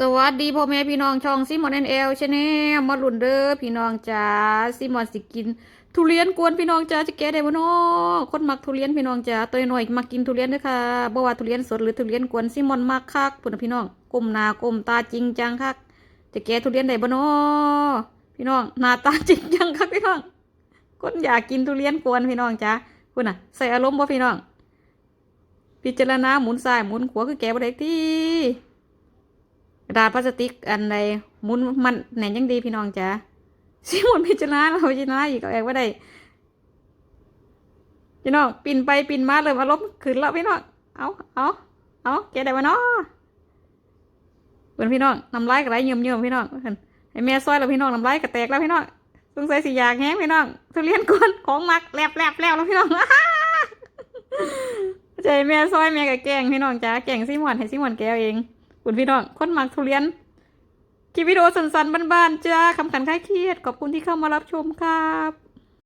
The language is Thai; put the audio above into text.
สวัสดีพ่อแม่พี่น้องช่องซิมอนเอ็นเอลชาแนลมาลุนเด้อพี่น้องจ้าซิมอนสิกิน ทุเรียนกวนพี่น้องจ้าจะแก้ได้บ่นาะคนมักทุเรียนพี่น้องจ้าตัวหน้อยมักกินทุเรียนด้อค่ะบ่ว่าทุเรียนสดหรือทุเรียนกวนซิมอนมักคักพุ่นะพี่น้องก้มหน้าก้มตาจริงจังคักจะแก้ทุเรียนได้บ่นาะพี่น้องหน้าตาจริงจังคักพี่น้องคนอยากกินทุเรียนกวนพี่น้องจ้าพุ่นน่ะ ใส่อารมณ์บ่พี่น้อง พิจารณาหมุนซ้ายหมุนขวาคือแก้บ่ได้ติ กระดาษพลาสติกอันใดมุนมันแหน่ยังดีพี่น้องจ้าสิหมุนพิจารณาเราพิจารณาอีกเอาเองว่าได้พี่น้องปินไปปินมาเลยอารมขึ้นแล้วพี่น้องเอาเอาเอาแกได้วะเนาะเพื่อนพี่น้องน้ำลายกระไรเยิ่มเยิ่มพี่น้องเพิ่นให้แม่ซอยแล้วพี่น้องน้ำลายกระแตกแล้วพี่น้องสงสัยสิอยากแห้งพี่น้องทุเรียนกวนของมักแลบแลบแล้วแล้วพี่น้องใจแม่ซอยแม่กับแกงพี่น้องจ้าแกงซิมอนให้ซิมอนแก้วเอง คุณพี่น้องคนมักทุเรียนคลิปวิดีโอสั้นๆบ้านๆจ้าคำขันคล้ายเครียดขอบคุณที่เข้ามารับชมครับ